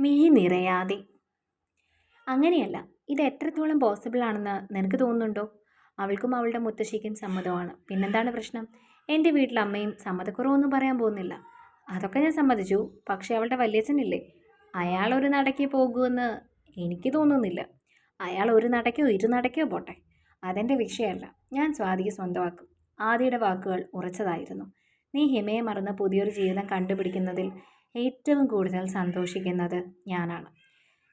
മിഴി നിറയാതെ അങ്ങനെയല്ല ഇത് എത്രത്തോളം പോസിബിൾ ആണെന്ന് നിനക്ക് തോന്നുന്നുണ്ടോ? അവൾക്കും അവളുടെ മുത്തശ്ശിക്കും സമ്മതമാണ്. പിന്നെന്താണ് പ്രശ്നം? എന്റെ വീട്ടിൽ അമ്മയും സമ്മതക്കുറവൊന്നും പറയാൻ പോകുന്നില്ല. അതൊക്കെ ഞാൻ സമ്മതിച്ചു പക്ഷേ അവളുടെ വല്യച്ഛനില്ലേ? അയാൾ ഒരു നടക്കേ പോകുമെന്ന് എനിക്ക് തോന്നുന്നില്ല. അയാൾ ഒരു നടക്കോ ഇരു നടക്കോ പോട്ടെ. അതെന്റെ വിഷയമല്ല. ഞാൻ സ്വാതിയെ സ്വന്തമാക്കും. ആദിയുടെ വാക്കുകൾ ഉറച്ചതായിരുന്നു. നീ ഹിമയെ മറന്ന് പുതിയൊരു ജീവിതം കണ്ടുപിടിക്കുന്നതിൽ ഏറ്റവും കൂടുതൽ സന്തോഷിക്കുന്നത് ഞാനാണ്.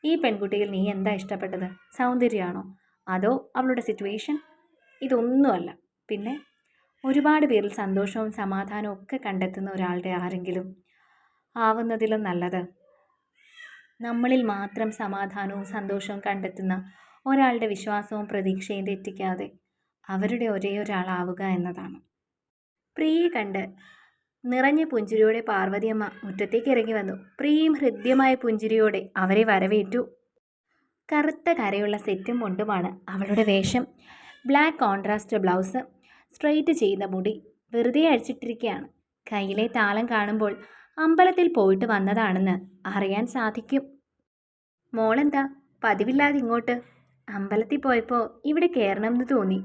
ഈ പെൺകുട്ടിയിൽ നീ എന്താ ഇഷ്ടപ്പെട്ടത്? സൗന്ദര്യമാണോ? അതോ അവളുടെ സിറ്റുവേഷൻ ഇതൊന്നുമല്ല. പിന്നെ ഒരുപാട് പേരിൽ സന്തോഷവും സമാധാനവും ഒക്കെ കണ്ടെത്തുന്ന ഒരാളുടെ ആരെങ്കിലും ആവുന്നതിലും നല്ലത് നമ്മളിൽ മാത്രം സമാധാനവും സന്തോഷവും കണ്ടെത്തുന്ന ഒരാളുടെ വിശ്വാസവും പ്രതീക്ഷയും തെറ്റിക്കാതെ അവരുടെ ഒരേ ഒരാളാവുക എന്നതാണ്. പ്രിയെ കണ്ട് നിറഞ്ഞ പുഞ്ചിരിയോടെ പാർവതിയമ്മ മുറ്റത്തേക്ക് ഇറങ്ങി വന്നു. പ്രിയയും ഹൃദ്യമായ പുഞ്ചിരിയോടെ അവരെ വരവേറ്റു. കറുത്ത കരയുള്ള സെറ്റും മുണ്ടുമാണ് അവളുടെ വേഷം. ബ്ലാക്ക് കോൺട്രാസ്റ്റ് ബ്ലൗസ് സ്ട്രെയിറ്റ് ചെയ്യുന്ന മുടി വെറുതെ അഴിച്ചിട്ടിരിക്കുകയാണ് കയ്യിലെ താളം കാണുമ്പോൾ അമ്പലത്തിൽ പോയിട്ട് വന്നതാണെന്ന് അറിയാൻ സാധിക്കും. മോളെന്താ? പതിവില്ലാതെ ഇങ്ങോട്ട്? അമ്പലത്തിൽ പോയപ്പോൾ ഇവിടെ കയറണം എന്ന് തോന്നി.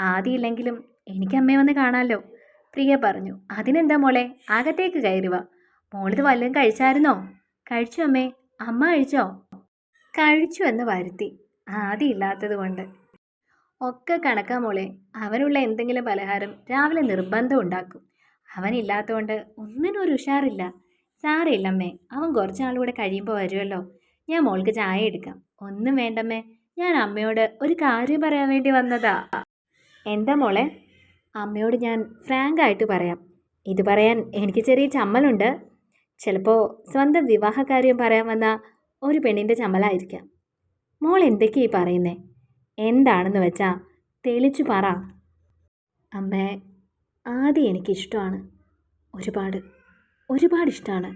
ആദ്യമില്ലെങ്കിലും എനിക്ക് അമ്മയെ വന്ന് കാണാമല്ലോ പ്രിയ പറഞ്ഞു അതിനെന്താ മോളെ? അകത്തേക്ക് കയറുക മോളിത് വല്ലതും കഴിച്ചായിരുന്നോ? കഴിച്ചു അമ്മേ. അമ്മ കഴിച്ചോ? കഴിച്ചു എന്ന് വരുത്തി. ആദ്യം ഇല്ലാത്തത് കൊണ്ട്. ഒക്കെ കണക്കാ മോളെ. അവനുള്ള എന്തെങ്കിലും പലഹാരം രാവിലെ നിർബന്ധം ഉണ്ടാക്കും. അവനില്ലാത്തതുകൊണ്ട് ഒന്നിനും ഒരു ഉഷാറില്ല. സാരയില്ലമ്മേ അവൻ കുറച്ചാളുകൂടെ കഴിയുമ്പോൾ വരുമല്ലോ ഞാൻ മോൾക്ക് ചായ എടുക്കാം. ഒന്നും വേണ്ടമ്മേ. ഞാൻ അമ്മയോട് ഒരു കാര്യം പറയാൻ വേണ്ടി വന്നതാ. എന്താ മോളെ? അമ്മയോട് ഞാൻ ഫ്രാങ്കായിട്ട് പറയാം. ഇത് പറയാൻ എനിക്ക് ചെറിയ ചമ്മലുണ്ട്. ചിലപ്പോൾ സ്വന്തം വിവാഹകാര്യം പറയാൻ വന്ന ഒരു പെണ്ണിന്റെ ചമ്മലായിരിക്കാം. മോൾ എന്തൊക്കെയാ ഈ പറയുന്നേ? എന്താണെന്ന് വെച്ചാൽ തെളിച്ചു പറ. അമ്മേ ആദ്യം എനിക്കിഷ്ടമാണ്. ഒരുപാട് ഒരുപാട് ഇഷ്ടമാണ്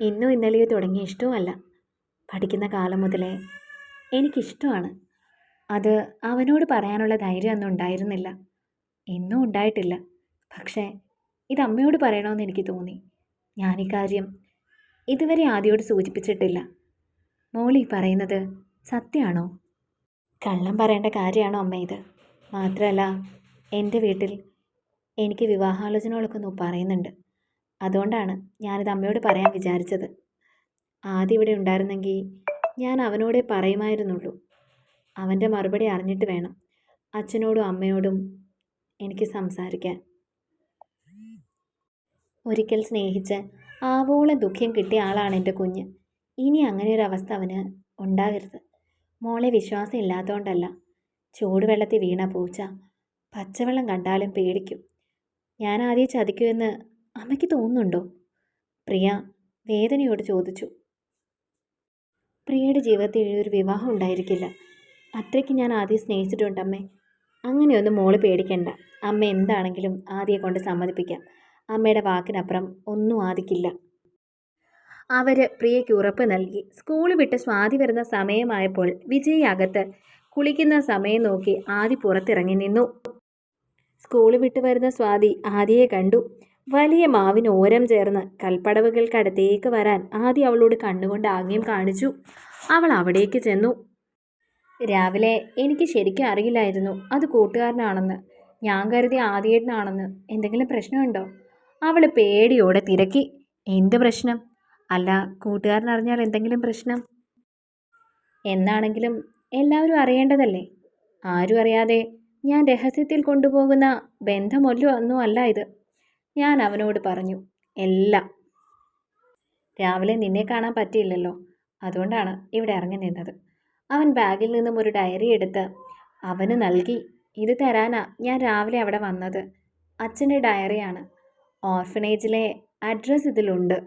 ഇന്നും ഇന്നലെയോ തുടങ്ങിയ ഇഷ്ടവുമല്ല. പഠിക്കുന്ന കാലം മുതലേ എനിക്കിഷ്ടമാണ്. അത് അവനോട് പറയാനുള്ള ധൈര്യമൊന്നും ഉണ്ടായിരുന്നില്ല എന്നും ഉണ്ടായിട്ടില്ല. പക്ഷേ ഇത് അമ്മയോട് പറയണമെന്ന് എനിക്ക് തോന്നി. ഞാൻ ഇക്കാര്യം ഇതുവരെ ആദ്യയോട് സൂചിപ്പിച്ചിട്ടില്ല. മോളി പറയുന്നത് സത്യമാണോ കള്ളം പറയേണ്ട കാര്യമാണോ അമ്മ ഇത്? മാത്രമല്ല എന്റെ വീട്ടിൽ എനിക്ക് വിവാഹാലോചനകളൊക്കെ ഒന്ന് പറയുന്നുണ്ട്. അതുകൊണ്ടാണ് ഞാനിത് അമ്മയോട് പറയാൻ വിചാരിച്ചത്. ആദ്യം ഇവിടെ ഉണ്ടായിരുന്നെങ്കിൽ ഞാൻ അവനോടേ പറയുമായിരുന്നുള്ളൂ. അവന്റെ മറുപടി അറിഞ്ഞിട്ട് വേണം. അച്ഛനോടും അമ്മയോടും എനിക്ക് സംസാരിക്കാൻ. ഒരിക്കൽ സ്നേഹിച്ച് ആവോളം ദുഃഖം കിട്ടിയ ആളാണ് എന്റെ കുഞ്ഞ്. ഇനി അങ്ങനെ ഒരു അവസ്ഥ അവന് ഉണ്ടാകരുത്. മോളെ വിശ്വാസം ഇല്ലാത്തതുകൊണ്ടല്ല ചൂടുവെള്ളത്തിൽ വീണ പൂച്ച. പച്ചവെള്ളം കണ്ടാലും പേടിക്കും. ഞാൻ ആദ്യം ചതിക്കുമെന്ന് അമ്മയ്ക്ക് തോന്നുന്നുണ്ടോ? പ്രിയ വേദനയോട് ചോദിച്ചു. പ്രിയയുടെ ജീവിതത്തിൽ ഒരു വിവാഹം ഉണ്ടായിരിക്കില്ല. അത്രയ്ക്ക് ഞാൻ ആദ്യം സ്നേഹിച്ചിട്ടുണ്ട് അമ്മേ അങ്ങനെയൊന്നും മോൾ പേടിക്കണ്ട. അമ്മ എന്താണെങ്കിലും ആദിയെ കൊണ്ട് സമ്മതിപ്പിക്കാം. അമ്മയുടെ വാക്കിനപ്പുറം ഒന്നും ആദിക്കില്ല. അവർ പ്രിയയ്ക്ക് ഉറപ്പ് നൽകി. സ്കൂൾ വിട്ട് സ്വാതി വരുന്ന സമയമായപ്പോൾ വിജയ് അകത്ത് കുളിക്കുന്ന സമയം നോക്കി ആദി പുറത്തിറങ്ങി നിന്നു. സ്കൂൾ വിട്ട് വരുന്ന സ്വാതി ആദിയെ കണ്ടു. വലിയ മാവിന് ഓരം ചേർന്ന് കൽപ്പടവുകൾക്കടുത്തേക്ക് വരാൻ ആദ്യം അവളോട് കണ്ണുകൊണ്ട് ആംഗ്യം കാണിച്ചു. അവൾ അവിടേക്ക് ചെന്നു. രാവിലെ എനിക്ക് ശരിക്കും അറിയില്ലായിരുന്നു അത് കൂട്ടുകാരനാണെന്ന്. ഞാൻ കരുതി ആദ്യേട്ടനാണെന്ന്. എന്തെങ്കിലും പ്രശ്നമുണ്ടോ? അവൾ പേടിയോടെ തിരക്കി. എന്ത് പ്രശ്നം? അല്ല കൂട്ടുകാരൻ അറിഞ്ഞാൽ എന്തെങ്കിലും പ്രശ്നം? എന്നാണെങ്കിലും എല്ലാവരും അറിയേണ്ടതല്ലേ? ആരും അറിയാതെ ഞാൻ രഹസ്യത്തിൽ കൊണ്ടുപോകുന്ന ബന്ധമൊല്ലോ ഒന്നും അല്ല ഇത്. ഞാൻ അവനോട് പറഞ്ഞു എല്ലാം. രാവിലെ നിന്നെ കാണാൻ പറ്റിയില്ലല്ലോ. അതുകൊണ്ടാണ് ഇവിടെ ഇറങ്ങി നിന്നത്. അവൻ ബാഗിൽ നിന്നും ഒരു ഡയറി എടുത്ത് അവന് നൽകി. ഇത് തരാനാ. ഞാൻ രാവിലെ അവിടെ വന്നത്. അച്ഛന്റെ ഡയറിയാണ്. ഓർഫനേജിലെ അഡ്രസ് ഇതിലുണ്ട്.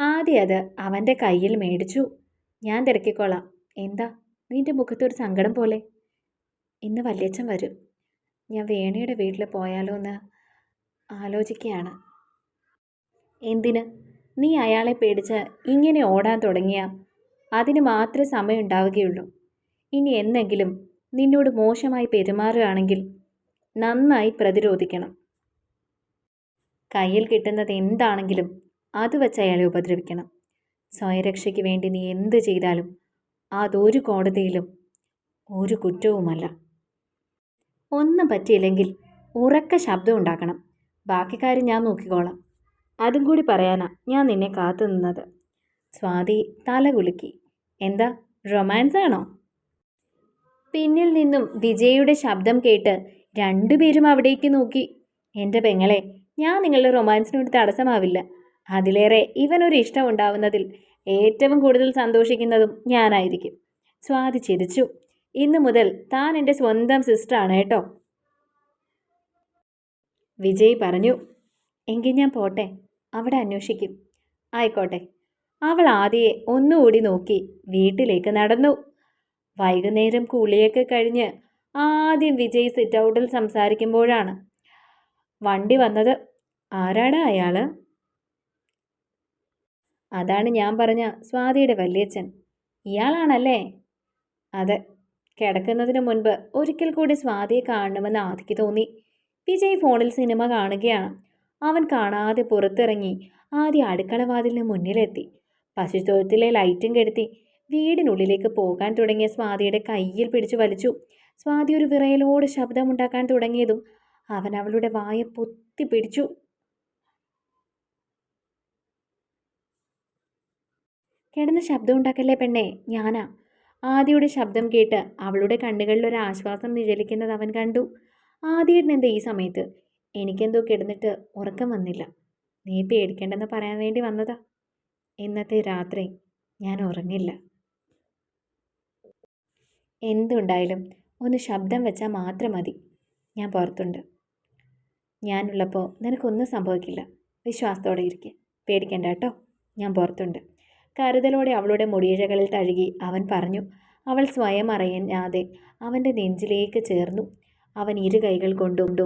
ആദ്യം അത് അവന്റെ കയ്യിൽ മേടിച്ചു. ഞാൻ തിരക്കിക്കോളാം. എന്താ? നിന്റെ മുഖത്തൊരു സങ്കടം പോലെ. ഇന്ന് വല്യച്ഛൻ വരും. ഞാൻ വേണിയുടെ വീട്ടിൽ പോയാലോ എന്ന് ആലോചിക്കുകയാണ്. എന്തിന്? നീ അയാളെ പേടിച്ച് ഇങ്ങനെ ഓടാൻ തുടങ്ങിയ? അതിന് മാത്രമേ സമയം ഉണ്ടാവുകയുള്ളൂ ഇനി എന്നെങ്കിലും നിന്നോട് മോശമായി പെരുമാറുകയാണെങ്കിൽ നന്നായി പ്രതിരോധിക്കണം. കയ്യിൽ കിട്ടുന്നത് എന്താണെങ്കിലും അത് വെച്ച് അയാളെ ഉപദ്രവിക്കണം. സ്വയരക്ഷയ്ക്ക് വേണ്ടി നീ എന്ത് ചെയ്താലും അതൊരു കോടതിയിലും ഒരു കുറ്റവുമല്ല. ഒന്നും പറ്റിയില്ലെങ്കിൽ ഉറക്ക ശബ്ദം ഉണ്ടാക്കണം. ബാക്കി കാര്യം ഞാൻ നോക്കിക്കോളാം. അതും കൂടി പറയാനാ ഞാൻ നിന്നെ കാത്തു നിന്നത് സ്വാതി തല കുലുക്കി. എന്താ റൊമാൻസ് ആണോ പിന്നിൽ നിന്നും വിജയുടെ ശബ്ദം കേട്ട് രണ്ടുപേരും അവിടേക്ക് നോക്കി. എന്റെ പെങ്ങളെ ഞാൻ നിങ്ങളുടെ റൊമാൻസിനോട് തടസ്സമാവില്ല. അതിലേറെ ഇവനൊരു ഇഷ്ടം ഉണ്ടാവുന്നതിൽ ഏറ്റവും കൂടുതൽ സന്തോഷിക്കുന്നതും ഞാനായിരിക്കും. സ്വാതി ചിരിച്ചു. ഇന്നു മുതൽ താൻ എന്റെ സ്വന്തം സിസ്റ്ററാണ് കേട്ടോ വിജയ് പറഞ്ഞു. എങ്കിൽ ഞാൻ പോട്ടെ അവിടെ അന്വേഷിക്കും. ആയിക്കോട്ടെ. അവൾ ആദ്യയെ ഒന്നുകൂടി നോക്കി വീട്ടിലേക്ക് നടന്നു. വൈകുന്നേരം കുളിയൊക്കെ കഴിഞ്ഞ് ആദ്യം വിജയ് സിറ്റ് ഔട്ടിൽ സംസാരിക്കുമ്പോഴാണ്. വണ്ടി വന്നത് ആരാടാ അയാൾ അതാണ് ഞാൻ പറഞ്ഞ സ്വാതിയുടെ വല്യച്ഛൻ. ഇയാളാണല്ലേ? അതെ. കിടക്കുന്നതിന് മുൻപ് ഒരിക്കൽ കൂടി സ്വാതിയെ കാണണമെന്ന് ആദിക്ക് തോന്നി. വിജയ് ഫോണിൽ സിനിമ കാണുകയാണ്. അവൻ കാണാതെ പുറത്തിറങ്ങി ആദ്യ അടുക്കളവാതിലിന് മുന്നിലെത്തി. പശുത്തൊഴുത്തിലെ ലൈറ്റും കെടുത്തി വീടിനുള്ളിലേക്ക് പോകാൻ തുടങ്ങിയ സ്വാതിയുടെ കയ്യിൽ പിടിച്ചു വലിച്ചു. സ്വാതി ഒരു വിറയലോട് ശബ്ദമുണ്ടാക്കാൻ തുടങ്ങിയതും അവൻ അവളുടെ വായ പൊത്തി പിടിച്ചു. കിടന്ന് ശബ്ദം ഉണ്ടാക്കല്ലേ പെണ്ണേ ഞാനാ. ആദിയുടെ ശബ്ദം കേട്ട് അവളുടെ കണ്ണുകളിൽ ഒരു ആശ്വാസം നിഴലിക്കുന്നത് അവൻ കണ്ടു. ആദിയുടെ ഈ സമയത്ത്? എനിക്കെന്തോ കിടന്നിട്ട് ഉറക്കം വന്നില്ല. നീ പേടിക്കേണ്ടെന്ന് പറയാൻ വേണ്ടി വന്നതാ. ഇന്നത്തെ രാത്രി ഞാൻ ഉറങ്ങില്ല. എന്തുണ്ടായാലും ഒന്ന് ശബ്ദം വെച്ചാൽ മാത്രം മതി. ഞാൻ പുറത്തുണ്ട്. ഞാനുള്ളപ്പോൾ നിനക്കൊന്നും സംഭവിക്കില്ല. വിശ്വാസത്തോടെ ഇരിക്കെ. പേടിക്കണ്ട കേട്ടോ. ഞാൻ പുറത്തുണ്ട്. കരുതലോടെ അവളുടെ മുടിയിഴകളിൽ തഴുകി അവൻ പറഞ്ഞു അവൾ സ്വയം അറിയാതെ അവന്റെ നെഞ്ചിലേക്ക് ചേർന്നു. അവൻ ഇരു കൈകൾ കൊണ്ടുകൊണ്ടു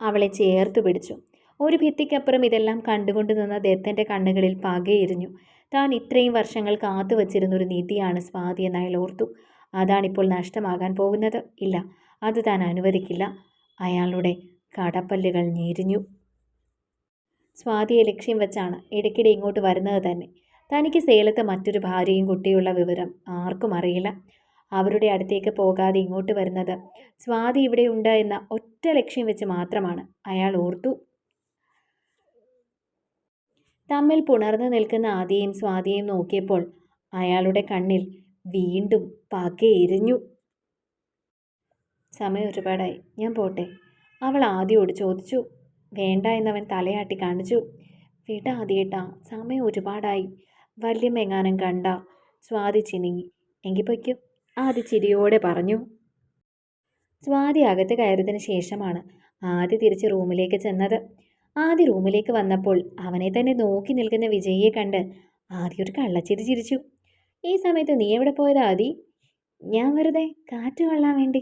അവളെ ചേർത്ത് പിടിച്ചു. ഒരു ഭിത്തിക്കപ്പുറം ഇതെല്ലാം കണ്ടുകൊണ്ട് നിന്ന ദത്തന്റെ കണ്ണുകളിൽ പകയെരിഞ്ഞു താൻ ഇത്രയും വർഷങ്ങൾ കാത്തു വച്ചിരുന്ന ഒരു നീതിയാണ് സ്വാതി എന്നയാൾ ഓർത്തു. അതാണിപ്പോൾ നഷ്ടമാകാൻ പോകുന്നത്? ഇല്ല അത് താൻ അനുവദിക്കില്ല. അയാളുടെ കടപ്പല്ലുകൾ ഞെരിഞ്ഞു. സ്വാതിയെ ലക്ഷ്യം വെച്ചാണ് ഇടയ്ക്കിടെ ഇങ്ങോട്ട് വരുന്നത് തന്നെ. തനിക്ക് സേലത്ത് മറ്റൊരു ഭാര്യയും കുട്ടിയുള്ള വിവരം ആർക്കും അറിയില്ല. അവരുടെ അടുത്തേക്ക് പോകാതെ ഇങ്ങോട്ട് വരുന്നത് സ്വാതി ഇവിടെ ഉണ്ട് എന്ന ഒറ്റ ലക്ഷ്യം വെച്ച് മാത്രമാണ് അയാൾ ഓർത്തു. തമ്മിൽ പുണർന്നു നിൽക്കുന്ന ആദിയെയും സ്വാതിയെയും നോക്കിയപ്പോൾ അയാളുടെ കണ്ണിൽ വീണ്ടും പകയെരിഞ്ഞു സമയം ഒരുപാടായി. ഞാൻ പോട്ടെ. അവൾ ആദ്യോട് ചോദിച്ചു. വേണ്ട എന്നവൻ തലയാട്ടി കാണിച്ചു. വിട ആദ്യേട്ടാ സമയം ഒരുപാടായി. വല്യമെങ്ങാനും കണ്ട സ്വാതി ചിനിങ്ങി. എങ്കിൽ പൊയ്ക്കും? ആദ്യ ചിരിയോടെ പറഞ്ഞു. സ്വാതി അകത്ത് കയറിയതിന് ശേഷമാണ് ആദ്യ തിരിച്ച് റൂമിലേക്ക് ചെന്നത്. ആദ്യ റൂമിലേക്ക് വന്നപ്പോൾ അവനെ തന്നെ നോക്കി നിൽക്കുന്ന വിജയിയെ കണ്ട് ആദ്യ ഒരു കള്ളച്ചിരി ചിരിച്ചു. ഈ സമയത്ത് നീ എവിടെ പോയത് ആദി? ഞാൻ വെറുതെ കാറ്റ് കൊള്ളാൻ വേണ്ടി.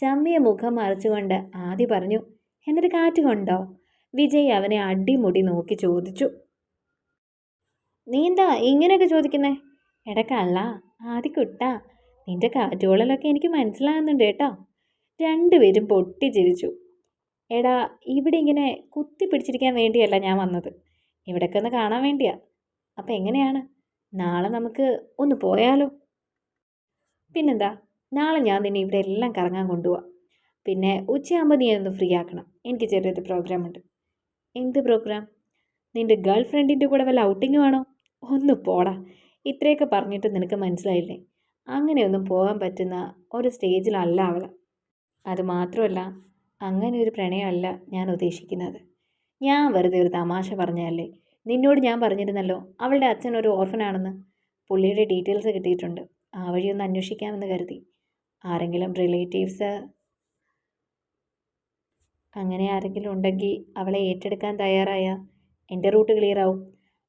ചമ്മിയ മുഖം മറച്ചുകൊണ്ട് ആദി പറഞ്ഞു എന്നിട്ട് കാറ്റ് കൊണ്ടോ? വിജയ് അവനെ അടിമുടി നോക്കി ചോദിച്ചു. നീ എന്താ ഇങ്ങനെയൊക്കെ ചോദിക്കുന്നേ? എടക്കല്ല ആദി കുട്ടാ നിന്റെ കാറ്റുകൊള്ളലൊക്കെ എനിക്ക് മനസ്സിലാകുന്നുണ്ട് കേട്ടോ. രണ്ടുപേരും പൊട്ടിച്ചിരിച്ചു. എടാ ഇവിടെ ഇങ്ങനെ കുത്തി പിടിച്ചിരിക്കാൻ വേണ്ടിയല്ല ഞാൻ വന്നത്. ഇവിടേക്ക് ഒന്ന് കാണാൻ വേണ്ടിയാ. അപ്പം എങ്ങനെയാണ്? നാളെ നമുക്ക് ഒന്ന് പോയാലോ? പിന്നെന്താ നാളെ ഞാൻ നിന്നെ ഇവിടെ എല്ലാം കറങ്ങാൻ കൊണ്ടുപോവാം. പിന്നെ ഉച്ചയാകുമ്പോൾ നീ ഒന്ന് ഫ്രീ ആക്കണം. എനിക്ക് ചെറിയൊരു പ്രോഗ്രാം ഉണ്ട്. എന്ത് പ്രോഗ്രാം നിന്റെ ഗേൾ ഫ്രണ്ടിന്റെ കൂടെ വല്ല ഔട്ടിങ് വേണോ? ഒന്ന് പോടാ. ഇത്രയൊക്കെ പറഞ്ഞിട്ട് നിനക്ക് മനസ്സിലായില്ലേ? അങ്ങനെയൊന്നും പോകാൻ പറ്റുന്ന ഒരു സ്റ്റേജിലല്ല അവൾ അത് മാത്രമല്ല അങ്ങനെ ഒരു പ്രണയമല്ല ഞാൻ ഉദ്ദേശിക്കുന്നത്. ഞാൻ വെറുതെ ഒരു തമാശ പറഞ്ഞതല്ലേ? നിന്നോട് ഞാൻ പറഞ്ഞിരുന്നല്ലോ അവളുടെ അച്ഛൻ ഒരു ഓർഫനാണെന്ന്. പുള്ളിയുടെ ഡീറ്റെയിൽസ് കിട്ടിയിട്ടുണ്ട്. ആ വഴി ഒന്ന് അന്വേഷിക്കാമെന്ന് കരുതി. ആരെങ്കിലും റിലേറ്റീവ്സ് അങ്ങനെ ആരെങ്കിലും ഉണ്ടെങ്കിൽ അവളെ ഏറ്റെടുക്കാൻ തയ്യാറായ എന്റെ റൂട്ട് ക്ലിയർ ആവും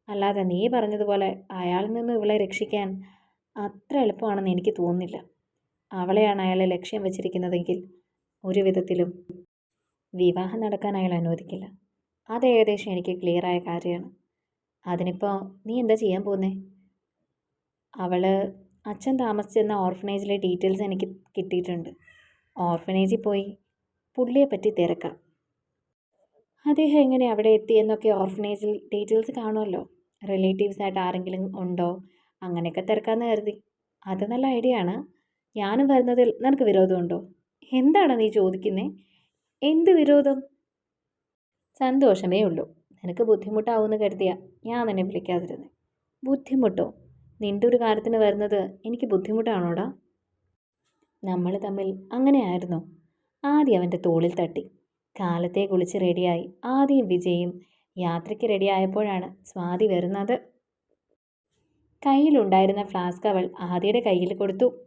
അല്ലാതെ നീ പറഞ്ഞതുപോലെ അയാളിൽ നിന്ന് ഇവളെ രക്ഷിക്കാൻ അത്ര എളുപ്പമാണെന്ന് എനിക്ക് തോന്നുന്നില്ല. അവളെയാണ് അയാളെ ലക്ഷ്യം വെച്ചിരിക്കുന്നതെങ്കിൽ ഒരു വിധത്തിലും വിവാഹം നടക്കാൻ അയാൾ അനുവദിക്കില്ല. അത് ഏകദേശം എനിക്ക് ക്ലിയർ ആയ കാര്യമാണ്. അതിനിപ്പോൾ നീ എന്താ ചെയ്യാൻ പോകുന്നേ അവൾ അച്ഛൻ താമസിച്ചിരുന്ന ഓർഫനേജിലെ ഡീറ്റെയിൽസ് എനിക്ക് കിട്ടിയിട്ടുണ്ട്. ഓർഫനേജിൽ പോയി പുള്ളിയെ പറ്റി തിരക്കാം. അദ്ദേഹം എങ്ങനെ അവിടെ എത്തി എന്നൊക്കെ ഓർഫനേജിൽ ഡീറ്റെയിൽസ് കാണുമല്ലോ. റിലേറ്റീവ്സായിട്ട് ആരെങ്കിലും ഉണ്ടോ? അങ്ങനെയൊക്കെ തിരക്കാമെന്ന് കരുതി. അത് നല്ല ഐഡിയ ആണ്. ഞാനും വരുന്നതിൽ നിനക്ക് വിരോധമുണ്ടോ? എന്താണ് നീ ചോദിക്കുന്നത് എന്ത് വിരോധം? സന്തോഷമേ ഉള്ളൂ നിനക്ക് ബുദ്ധിമുട്ടാവുമെന്ന് കരുതിയ ഞാൻ നിന്നെ വിളിക്കാതിരുന്നു. ബുദ്ധിമുട്ടോ? നിന്റെ ഒരു കാര്യത്തിന് വരുന്നത് എനിക്ക് ബുദ്ധിമുട്ടാണോടാ? നമ്മൾ തമ്മിൽ അങ്ങനെയായിരുന്നു. ആദ്യം അവന്റെ തോളിൽ തട്ടി. കാലത്തെ കുളിച്ച് റെഡിയായി. ആദ്യം വിജയും യാത്രയ്ക്ക് റെഡിയായപ്പോഴാണ് സ്വാതി വരുന്നത്. കയ്യിലുണ്ടായിരുന്ന ഫ്ലാസ്ക് അവൾ ആദ്യയുടെ കയ്യിൽ കൊടുത്തു.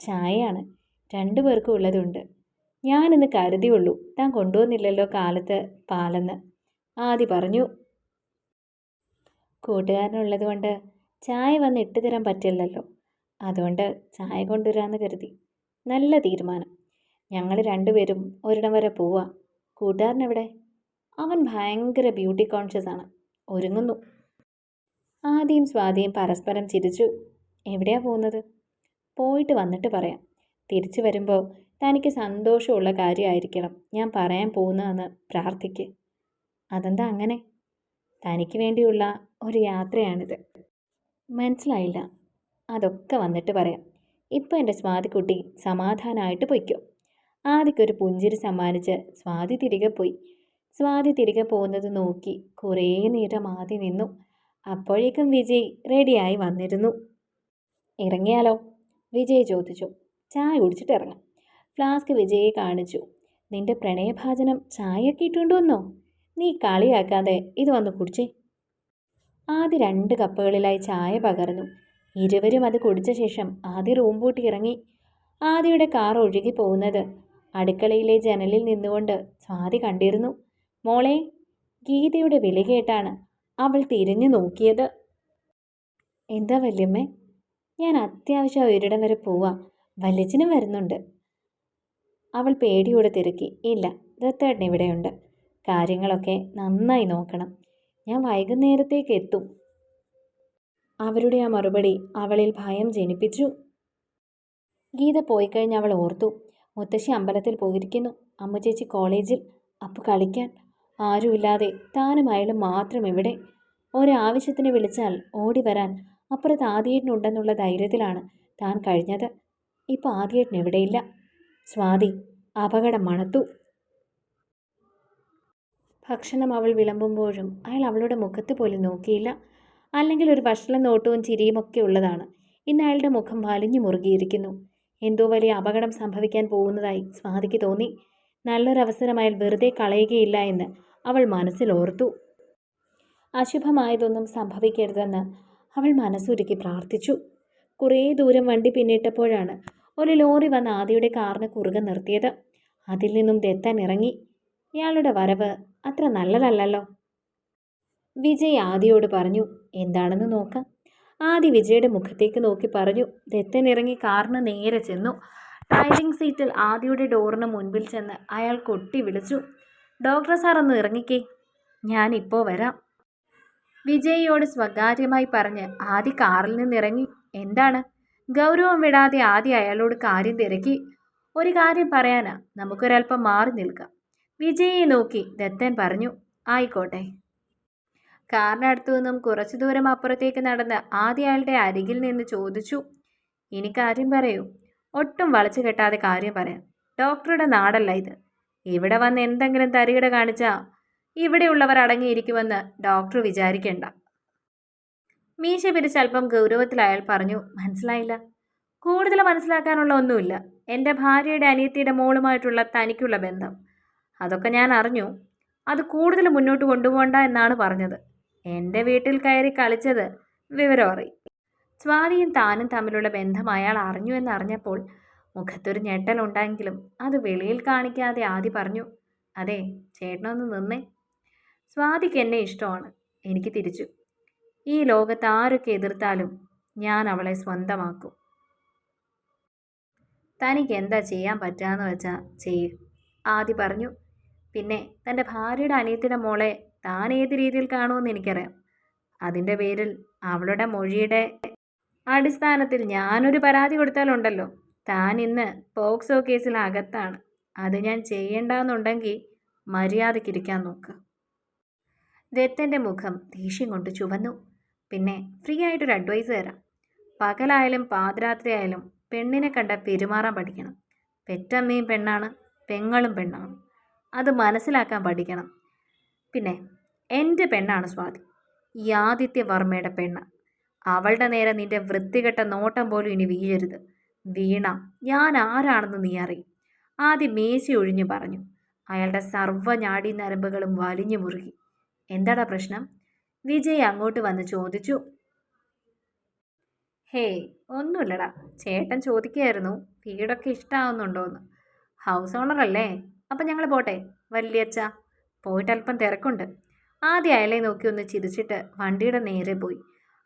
ചായയാണ്. രണ്ടു പേർക്കും ഉള്ളതുണ്ട്. ഞാനിന്ന് കരുതിയുള്ളൂ താൻ കൊണ്ടുവന്നില്ലല്ലോ കാലത്ത് പാലെന്ന്. ആദി പറഞ്ഞു കൂട്ടുകാരനുള്ളത് കൊണ്ട് ചായ വന്ന് ഇട്ട് തരാൻ പറ്റില്ലല്ലോ. അതുകൊണ്ട് ചായ കൊണ്ടുവരാമെന്ന് കരുതി. നല്ല തീരുമാനം. ഞങ്ങൾ രണ്ടുപേരും ഒരിടം വരെ പോവാം. കൂട്ടുകാരൻ എവിടെ അവൻ ഭയങ്കര ബ്യൂട്ടി കോൺഷ്യസ് ആണ്. ഒരുങ്ങുന്നു. ആദ്യം സ്വാതിയും പരസ്പരം ചിരിച്ചു. എവിടെയാ പോകുന്നത്? പോയിട്ട് വന്നിട്ട് പറയാം. തിരിച്ചു വരുമ്പോൾ തനിക്ക് സന്തോഷമുള്ള കാര്യമായിരിക്കണം. ഞാൻ പറയാൻ പോകുന്നതെന്ന് പ്രാർത്ഥിക്ക്. അതെന്താ അങ്ങനെ? തനിക്ക് വേണ്ടിയുള്ള ഒരു യാത്രയാണിത്. മനസ്സിലായില്ല. അതൊക്കെ വന്നിട്ട് പറയാം. ഇപ്പം എന്റെ സ്വാതിക്കുട്ടി സമാധാനമായിട്ട് പൊയ്ക്കോ. ആദിക്കൊരു പുഞ്ചിരി സമ്മാനിച്ച് സ്വാതി തിരികെ പോയി. സ്വാതി തിരികെ പോകുന്നത് നോക്കി കുറേ നേരം ആദ്യം നിന്നു. അപ്പോഴേക്കും വിജയ് റെഡിയായി വന്നിരുന്നു. ഇറങ്ങിയാലോ? വിജയ് ചോദിച്ചു. ചായ കുടിച്ചിട്ട് ഇറങ്ങാം ഫ്ലാസ്ക് വിജയെ കാണിച്ചു. നിന്റെ പ്രണയഭാചനം ചായയൊക്കെ ഇട്ടുകൊണ്ടുവന്നോ? നീ കളിയാക്കാതെ ഇത് വന്ന് കുടിച്ചേ. ആദ്യ രണ്ട് കപ്പുകളിലായി ചായ പകർന്നു. ഇരുവരും അത് കുടിച്ച ശേഷം ആദ്യ റൂം പൂട്ടി ഇറങ്ങി. ആദ്യയുടെ കാർ ഒഴുകി പോകുന്നത് അടുക്കളയിലെ ജനലിൽ നിന്നുകൊണ്ട് സ്വാതി കണ്ടിരുന്നു. മോളെ ഗീതയുടെ വിളി കേട്ടാണ് അവൾ തിരിഞ്ഞു നോക്കിയത്. എന്താ വല്യമ്മേ? ഞാൻ അത്യാവശ്യം ഒരിടം വരെ പോവാ. വല്യച്ഛനും വരുന്നുണ്ട്. അവൾ പേടിയോടെ തിരക്കി. ഇല്ല ദത്തേട്ടൻ ഇവിടെയുണ്ട്. കാര്യങ്ങളൊക്കെ നന്നായി നോക്കണം. ഞാൻ വൈകുന്നേരത്തേക്ക് എത്തും. അവരുടെ ആ മറുപടി അവളിൽ ഭയം ജനിപ്പിച്ചു. ഗീത പോയി കഴിഞ്ഞ് അവൾ ഓർത്തു. മുത്തശ്ശി അമ്പലത്തിൽ പോയിരിക്കുന്നു. അമ്മച്ചേച്ചി കോളേജിൽ. അപ്പു കളിക്കാൻ. ആരുമില്ലാതെ താനും അയാളും മാത്രം ഇവിടെ. ഒരാവശ്യത്തിന് വിളിച്ചാൽ ഓടി വരാൻ അപ്പുറത്ത് ആദ്യേട്ടനുണ്ടെന്നുള്ള ധൈര്യത്തിലാണ് താൻ കഴിഞ്ഞത്. ഇപ്പോൾ ആദ്യേട്ടൻ എവിടെയില്ല. സ്വാതി അപകടം മണത്തു. ഭക്ഷണം അവൾ വിളമ്പുമ്പോഴും അയാൾ അവളുടെ മുഖത്ത് പോലും നോക്കിയില്ല. അല്ലെങ്കിൽ ഒരു വഷളം നോട്ടവും ചിരിയും ഒക്കെ ഉള്ളതാണ്. ഇന്ന് അയാളുടെ മുഖം വലിഞ്ഞു മുറുകിയിരിക്കുന്നു. എന്തോ വലിയ അപകടം സംഭവിക്കാൻ പോകുന്നതായി സ്വാതിക്ക് തോന്നി. നല്ലൊരവസരം അയാൾ വെറുതെ കളയുകയില്ല എന്ന് അവൾ മനസ്സിൽ ഓർത്തു. അശുഭമായതൊന്നും സംഭവിക്കരുതെന്ന് അവൾ മനസ്സുരുക്കി പ്രാർത്ഥിച്ചു. കുറേ ദൂരം വണ്ടി പിന്നിട്ടപ്പോഴാണ് ഒരു ലോറി വന്ന് ആദിയുടെ കാറിന് കുറുകെ നിർത്തിയത്. അതിൽ നിന്നും ദത്തൻ ഇറങ്ങി. ഇയാളുടെ വരവ് അത്ര നല്ലതല്ലല്ലോ. വിജയ് ആദിയോട് പറഞ്ഞു എന്താണെന്ന് നോക്കാം. ആദി വിജയുടെ മുഖത്തേക്ക് നോക്കി പറഞ്ഞു ദത്തൻ ഇറങ്ങി കാറിന് നേരെ ചെന്നു. ഡ്രൈവിംഗ് സീറ്റിൽ ആദിയുടെ ഡോറിന് മുൻപിൽ ചെന്ന് അയാൾ കൊട്ടി വിളിച്ചു ഡോക്ടർ സാർ ഒന്ന് ഇറങ്ങിക്കേ ഞാനിപ്പോൾ വരാം. വിജയിയോട് സ്വകാര്യമായി പറഞ്ഞ് ആദി കാറിൽ നിന്നിറങ്ങി. എന്താണ്? ഗൗരവം വിടാതെ ആദ്യം അയാളോട് കാര്യം തിരക്കി. ഒരു കാര്യം പറയാനാ നമുക്കൊരൽപ്പം മാറി നിൽക്കാം. വിജയെ നോക്കി ദത്തൻ പറഞ്ഞു ആയിക്കോട്ടെ. കാറിനടുത്തു നിന്നും കുറച്ചു ദൂരം അപ്പുറത്തേക്ക് നടന്ന് ആദ്യ അയാളുടെ അരികിൽ നിന്ന് ചോദിച്ചു ഇനി കാര്യം പറയൂ. ഒട്ടും വളച്ചു കെട്ടാതെ കാര്യം പറയാം. ഡോക്ടറുടെ നാടല്ല ഇത്. ഇവിടെ വന്ന് എന്തെങ്കിലും തരികിട കാണിച്ചാൽ ഇവിടെയുള്ളവർ അടങ്ങിയിരിക്കുമെന്ന് ഡോക്ടർ വിചാരിക്കേണ്ട. മീശ പിരിച്ച് ഗൗരവത്തിൽ അയാൾ പറഞ്ഞു മനസ്സിലായില്ല. കൂടുതൽ മനസ്സിലാക്കാനുള്ള ഒന്നുമില്ല. എന്റെ ഭാര്യയുടെ അനിയത്തിയുടെ മോളുമായിട്ടുള്ള തനിക്കുള്ള ബന്ധം. അതൊക്കെ ഞാൻ അറിഞ്ഞു. അത് കൂടുതൽ മുന്നോട്ട് കൊണ്ടുപോകണ്ട എന്നാണ് പറഞ്ഞത്. എന്റെ വീട്ടിൽ കയറി കളിച്ചത് വിവരം അറി സ്വാതിയും താനും തമ്മിലുള്ള ബന്ധം അയാൾ അറിഞ്ഞു എന്നറിഞ്ഞപ്പോൾ മുഖത്തൊരു ഞെട്ടലുണ്ടെങ്കിലും അത് വെളിയിൽ കാണിക്കാതെ ആദ്യ പറഞ്ഞു അതെ ചേട്ടനൊന്ന് നിന്നേ. സ്വാതിക്ക് എന്നെ ഇഷ്ടമാണ്. എനിക്ക് തിരിച്ചു. ഈ ലോകത്ത് ആരൊക്കെ എതിർത്താലും ഞാൻ അവളെ സ്വന്തമാക്കും. തനിക്ക് എന്താ ചെയ്യാൻ പറ്റാന്ന് വെച്ചാൽ ചെയ്യും ആദി പറഞ്ഞു. പിന്നെ തന്റെ ഭാര്യയുടെ അനിയത്തിന്റെ മോളെ താൻ ഏത് രീതിയിൽ കാണുമെന്ന് എനിക്കറിയാം. അതിന്റെ പേരിൽ അവളുടെ മൊഴിയുടെ അടിസ്ഥാനത്തിൽ ഞാനൊരു പരാതി കൊടുത്താലുണ്ടല്ലോ. താൻ ഇന്ന് പോക്സോ കേസിൽ അകത്താണ് അത് ഞാൻ ചെയ്യണ്ടെന്നുണ്ടെങ്കിൽ മര്യാദയ്ക്കിരിക്കാൻ നോക്കുക ദത്തന്റെ മുഖം ദേഷ്യം കൊണ്ട് ചുവന്നു. പിന്നെ ഫ്രീ ആയിട്ടൊരു അഡ്വൈസ് തരാം. പകലായാലും പാതിരാത്രി ആയാലും പെണ്ണിനെ കണ്ട പെരുമാറാൻ പഠിക്കണം. പെറ്റമ്മയും പെണ്ണാണ് പെങ്ങളും പെണ്ണാണ്. അത് മനസ്സിലാക്കാൻ പഠിക്കണം. പിന്നെ എന്റെ പെണ്ണാണ് സ്വാതി. ഈ ആദിത്യ വർമ്മയുടെ പെണ്ണ്. അവളുടെ നേരെ നിന്റെ വൃത്തികെട്ട നോട്ടം പോലും ഇനി വീഴരുത്. വീണ ഞാൻ ആരാണെന്ന് നീ അറിയും. ആദ്യം മേശി ഒഴിഞ്ഞു പറഞ്ഞു. അയാളുടെ സർവ ഞാടി നരമ്പുകളും വലിഞ്ഞു മുറുകി. എന്താടാ പ്രശ്നം? വിജയ് അങ്ങോട്ട് വന്ന് ചോദിച്ചു. ഹേ ഒന്നുമില്ലടാ. ചേട്ടൻ ചോദിക്കുകയായിരുന്നു വീടൊക്കെ ഇഷ്ടമാവുന്നുണ്ടോയെന്ന് ഹൗസ് ഓണർ അല്ലേ? അപ്പം ഞങ്ങൾ പോട്ടെ വല്യച്ഛ. പോയിട്ട് അല്പം തിരക്കുണ്ട്. ആദ്യം അയാളെ നോക്കി ഒന്ന് ചിരിച്ചിട്ട് വണ്ടിയുടെ നേരെ പോയി.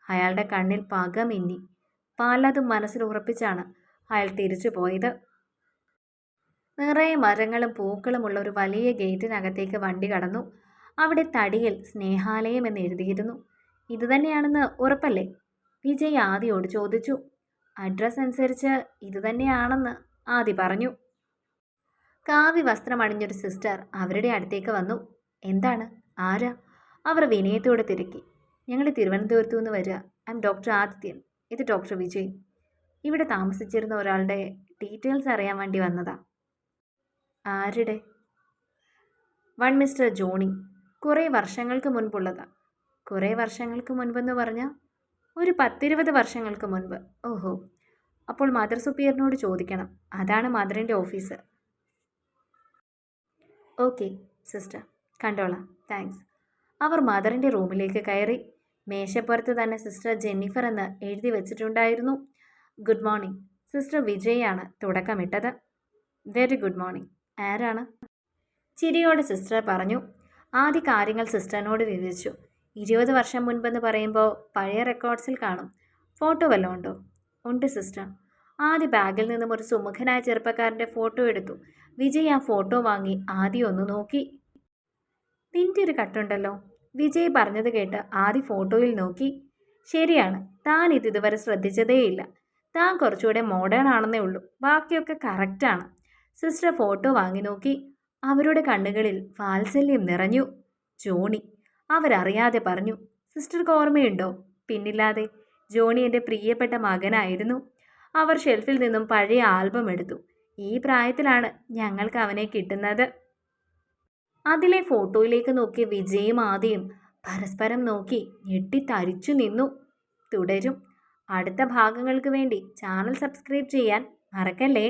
അയാളുടെ കണ്ണിൽ പക മിന്നി. പലതും മനസ്സിൽ ഉറപ്പിച്ചാണ് അയാൾ തിരിച്ചു പോയത്. നിറയെ മരങ്ങളും പൂക്കളുമുള്ള ഒരു വലിയ ഗേറ്റിനകത്തേക്ക് വണ്ടി കടന്നു. അവിടെ തടിയിൽ സ്നേഹാലയം എന്ന് എഴുതിയിരുന്നു. ഇതുതന്നെയാണെന്ന് ഉറപ്പല്ലേ? വിജയ് ആദിയോട് ചോദിച്ചു. അഡ്രസ് അനുസരിച്ച് ഇതുതന്നെയാണെന്ന് ആദി പറഞ്ഞു. കാവി വസ്ത്രമണിഞ്ഞൊരു സിസ്റ്റർ അവരുടെ അടുത്തേക്ക് വന്നു. എന്താണ്? ആരാ? അവർ വിനയത്തോടെ തിരക്കി. ഞങ്ങൾ തിരുവനന്തപുരത്തു നിന്ന് വരിക. I doctor Adithyan. ഇത് ഡോക്ടർ വിജയ്. ഇവിടെ താമസിച്ചിരുന്ന ഒരാളുടെ ഡീറ്റെയിൽസ് അറിയാൻ വേണ്ടി വന്നതാ. ആരുടെ? One mister Johnny. കുറേ വർഷങ്ങൾക്ക് മുൻപുള്ളതാണ് കുറേ വർഷങ്ങൾക്ക് മുൻപെന്ന് പറഞ്ഞാൽ ഒരു പത്തിരുപത് വർഷങ്ങൾക്ക് മുൻപ്. ഓഹോ. അപ്പോൾ മദർ സുപ്പിയറിനോട് ചോദിക്കണം. അതാണ് മദറിന്റെ ഓഫീസ്. Okay sister. കണ്ടോളാം. താങ്ക്സ്. അവർ മദറിന്റെ റൂമിലേക്ക് കയറി മേശപ്പുറത്ത് തന്നെ സിസ്റ്റർ ജെന്നിഫർ എന്ന് എഴുതി വെച്ചിട്ടുണ്ടായിരുന്നു. Good morning. സിസ്റ്റർ വിജയാണ് തുടക്കമിട്ടത്. Very good morning. ആരാണ്? ചിരിയോടെ സിസ്റ്റർ പറഞ്ഞു. ആദ്യ കാര്യങ്ങൾ സിസ്റ്ററിനോട് വിവരിച്ചു. ഇരുപത് വർഷം മുൻപെന്ന് പറയുമ്പോൾ പഴയ റെക്കോർഡ്സിൽ കാണും. ഫോട്ടോ വല്ലതും ഉണ്ടോ? ഉണ്ട് സിസ്റ്റർ. ആദ്യ ബാഗിൽ നിന്നും ഒരു സുമുഖനായ ചെറുപ്പക്കാരന്റെ ഫോട്ടോ എടുത്തു. വിജയ് ആ ഫോട്ടോ വാങ്ങി ആദ്യം ഒന്ന് നോക്കി. നിന്റെ ഒരു കട്ടുണ്ടല്ലോ. വിജയ് പറഞ്ഞത് കേട്ട് ആദ്യ ഫോട്ടോയിൽ നോക്കി. ശരിയാണ് താൻ ഇത് ഇതുവരെ ശ്രദ്ധിച്ചതേയില്ല. താൻ കുറച്ചുകൂടെ മോഡേൺ ആണെന്നേ ഉള്ളൂ. ബാക്കിയൊക്കെ കറക്റ്റാണ് സിസ്റ്റർ ഫോട്ടോ വാങ്ങി നോക്കി. അവരുടെ കണ്ണുകളിൽ വാത്സല്യം നിറഞ്ഞു. ജോണി അവരറിയാതെ പറഞ്ഞു സിസ്റ്റർക്ക് ഓർമ്മയുണ്ടോ? പിന്നില്ലാതെ ജോണി എന്റെ പ്രിയപ്പെട്ട മകനായിരുന്നു. അവർ ഷെൽഫിൽ നിന്നും പഴയ ആൽബം എടുത്തു. ഈ പ്രായത്തിലാണ് ഞങ്ങൾക്ക് അവനെ കിട്ടുന്നത്. അതിലെ ഫോട്ടോയിലേക്ക് നോക്കിയ വിജയും ആദ്യം പരസ്പരം നോക്കി ഞെട്ടിത്തരിച്ചു നിന്നു. തുടരും. അടുത്ത ഭാഗങ്ങൾക്ക് വേണ്ടി ചാനൽ സബ്സ്ക്രൈബ് ചെയ്യാൻ മറക്കല്ലേ?